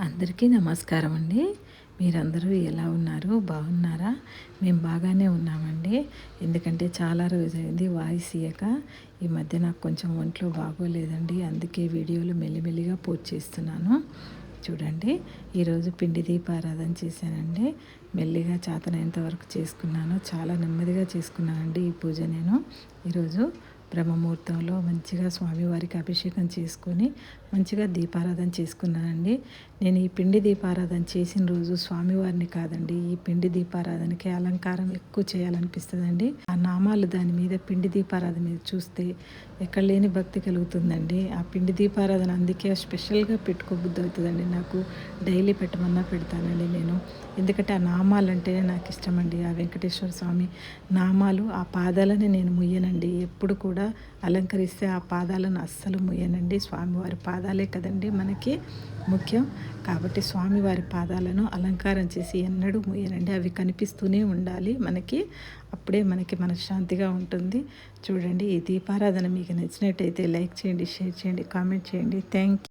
అందరికీ నమస్కారం అండి. మీరందరూ ఎలా ఉన్నారు? బాగున్నారా? మేము బాగానే ఉన్నామండి. ఎందుకంటే చాలా రోజైంది వాయిస్ ఇయ్యక ఈ మధ్య నాకు కొంచెం ఒంట్లో బాగోలేదండి. అందుకే వీడియోలు మెల్లిమెల్లిగా పోస్ట్ చేస్తున్నాను. చూడండి ఈరోజు పిండి దీపారాధన చేశానండి. మెల్లిగా చేతనైనంత వరకు చేసుకున్నాను. చాలా నెమ్మదిగా చేసుకున్నానండి ఈ పూజ నేను. ఈరోజు బ్రహ్మముహూర్తంలో మంచిగా స్వామివారికి అభిషేకం చేసుకొని మంచిగా దీపారాధన చేసుకున్నానండి. నేను ఈ పిండి దీపారాధన చేసిన రోజు స్వామివారిని కాదండి ఈ పిండి దీపారాధనకి అలంకారం ఎక్కువ చేయాలనిపిస్తుందండి. ఆ నామాలు దాని మీద పిండి దీపారాధన మీద చూస్తే ఎక్కడ లేని భక్తి కలుగుతుందండి. ఆ పిండి దీపారాధన అందుకే స్పెషల్గా పెట్టుకోబుద్ధి అవుతుందండి. నాకు డైలీ పెట్టమన్నా పెడతానండి నేను. ఎందుకంటే ఆ నామాలు అంటేనే నాకు ఇష్టమండి. ఆ వెంకటేశ్వర స్వామి నామాలు ఆ పాదాలని నేను ముయ్యనండి. ఎప్పుడు కూడా అలంకరిస్తే ఆ పాదాలను అస్సలు ముయ్యనండి. స్వామివారి పాదాలే కదండి మనకి ముఖ్యం. కాబట్టి స్వామివారి పాదాలను అలంకారం చేసి ఎన్నడూ ముయ్యనండి. అవి కనిపిస్తూనే ఉండాలి మనకి. అప్పుడే మనకి మనశ్శాంతిగా ఉంటుంది. చూడండి ఈ దీపారాధన మీకు నచ్చినట్టయితే లైక్ చేయండి షేర్ చేయండి కామెంట్ చేయండి. థ్యాంక్